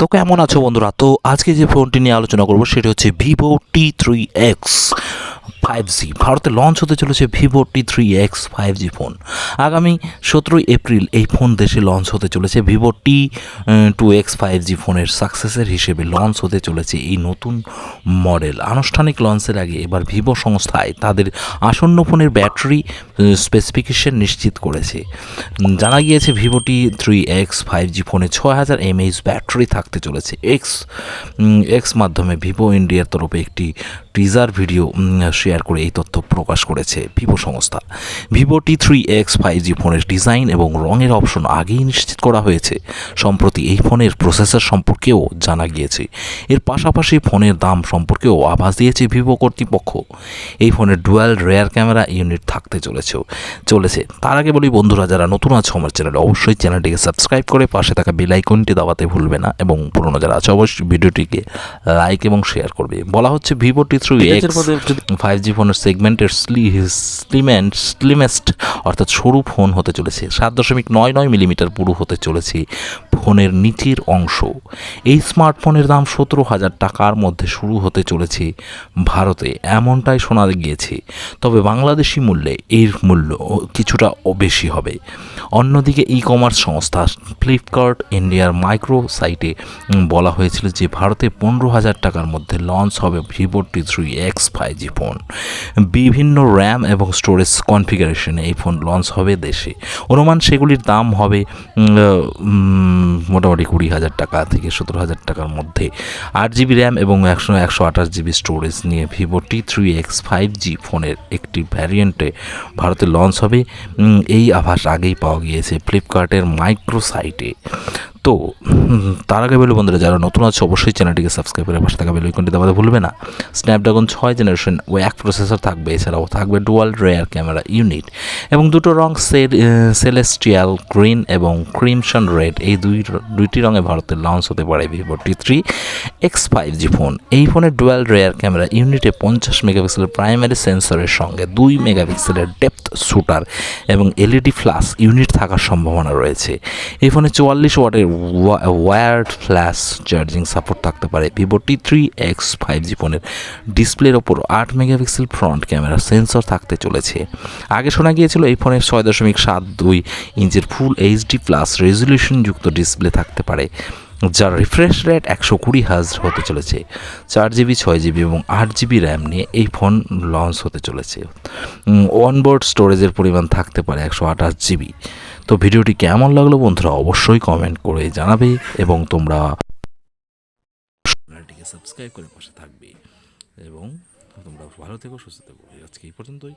তো কেমন আছো বন্ধুরা? তো আজকে যে ফোনটি নিয়ে আলোচনা করব সেটি হচ্ছে Vivo T three X five G ভারতে লঞ্চ হতে চলেছে Vivo T three X five G phone আগামী সতেরোই এপ্রিল এই ফোন দেশে লঞ্চ হতে চলেছে। Vivo T two X five G ফোনের সাকসেসের হিসেবে লঞ্চ হতে চলেছে এই নতুন মডেল আনুষ্ঠানিক লঞ্চের আগে এবার ভিভো সংস্থায় তাদের আসন্ন ফোনের ব্যাটারি স্পেসিফিকেশন নিশ্চিত করেছে। জানা গিয়েছে Vivo T three X five G ফোনে ছয় হাজার এমএইচ ব্যাটারি থাকতে চলেছে। এক্স এক্স মাধ্যমে ভিভো ইন্ডিয়ার তরফে একটি টিজার ভিডিও শেয়ার করে এই তথ্য প্রকাশ করেছে ভিভো সংস্থা। Vivo T three X five G ফোনের ডিজাইন এবং রঙের অপশন আগেই নিশ্চিত করা হয়েছে। সম্প্রতি এই ফোনের প্রসেসর সম্পর্কেও জানা গিয়েছে। এর পাশাপাশি ফোনের দাম সম্পর্কেও আভাস দিয়েছে ভিভো কর্তৃপক্ষ। এই ফোনের ডুয়াল রেয়ার ক্যামেরা ইউনিট থাকতে চলেছে চলেছে। তার আগে বলি বন্ধুরা যারা নতুন আছে আমার চ্যানেলে অবশ্যই চ্যানেলটিকে সাবস্ক্রাইব করে পাশে থাকা বেল আইকনটি দাবাতে ভুলবে না এবং পুরনো যারা আছে অবশ্যই ভিডিওটিকে লাইক এবং শেয়ার করবে। বলা হচ্ছে Vivo T three X five G ফোনের সেগমেন্টের স্লি স্লিমেন্ট স্লিমেস্ট অর্থাৎ সরু ফোন হতে চলেছে। সাত দশমিক নয় নয় মিলিমিটার পুরু হতে চলেছে ফোনের নিচের অংশ। এই স্মার্টফোনের দাম সতেরো হাজার টাকার মধ্যে শুরু হতে চলেছে ভারতে, এমনটাই শোনা গিয়েছে। তবে বাংলাদেশি মূল্যে এর মূল্য কিছুটা বেশি হবে। অন্যদিকে ই কমার্স সংস্থা ফ্লিপকার্ট ইন্ডিয়ার মাইক্রো সাইটে বলা হয়েছিল যে, ভারতে পনেরো হাজার টাকার মধ্যে লঞ্চ হবে Vivo T three X five G phone বিভিন্ন র্যাম এবং স্টোরেজ কনফিগারেশনে এই ফোন লঞ্চ হবে দেশে। অনুমান সেগুলির দাম হবে মোটামুটি কুড়ি হাজার টাকা থেকে সতেরো হাজার টাকার মধ্যে। আট জিবি র্যাম এবং একশো একশো আঠাশ জিবি স্টোরেজ নিয়ে Vivo T three X five G ফোনের একটি ভ্যারিয়েন্টে ভারতে লঞ্চ হবে। এই আভাস আগেই পাওয়া গিয়েছে ফ্লিপকার্টের মাইক্রো সাইটে তো তার আগে বলে বন্ধুরা, যারা নতুন আছে, অবশ্যই চ্যানেলটিকে সাবস্ক্রাইব করে পাশে থাকা বেল আইকনটি দাবাতে ভুলবে না। স্ন্যাপড্রাগন ছয় জেনারেশন ও এক প্রসেসর থাকবে, এছাড়াও থাকবে ডুয়াল রেয়ার ক্যামেরা ইউনিট এবং দুটো রং সেলেস্টিয়াল গ্রিন এবং ক্রিমশন রেড এই দুই, দুইটি রঙে ভারতে লঞ্চ হতে পারে Vivo T three X five G phone এই ফোনের ডুয়াল রেয়ার ক্যামেরা ইউনিটে পঞ্চাশ মেগাপিক্সেলের প্রাইমারি সেন্সরের সঙ্গে দুই মেগাপিক্সেলের ডেপথ শুটার এবং এলইডি ফ্ল্যাশ ইউনিট থাকার সম্ভাবনা রয়েছে। এই ফোনে চুয়াল্লিশ ওয়াটের ওয়ার্ড ফ্ল্যাশ চার্জিং সাপোর্ট থাকতে পারে। Vivo T three X five G ফোনের ডিসপ্লের ওপর আট মেগাপিক্সেল ফ্রন্ট ক্যামেরা সেন্সর থাকতে চলেছে। আগে শোনা গিয়েছিল এই ফোনের ছয় দশমিক সাত দুই ইঞ্চের ফুল এইচডি প্লাস রেজলিউশনযুক্ত ডিসপ্লে থাকতে পারে। যার রিফ্রেশ রেট একশো কুড়ি হাজ হতে চলেছে। চার জিবি ছয় জিবি এবং আট জিবি র্যাম নিয়ে এই ফোন লঞ্চ হতে চলেছে। অনবোর্ড স্টোরেজের পরিমাণ থাকতে পারে একশো আঠাশ জিবি তো ভিডিওটি কেমন লাগল বন্ধুরা অবশ্যই কমেন্ট করে জানাবে এবং তোমরা সাবস্ক্রাইব করে পাশে থাকবে। এবং তোমরা ভালো থেকো, সুস্থ থেকো। আজকে এই পর্যন্তই।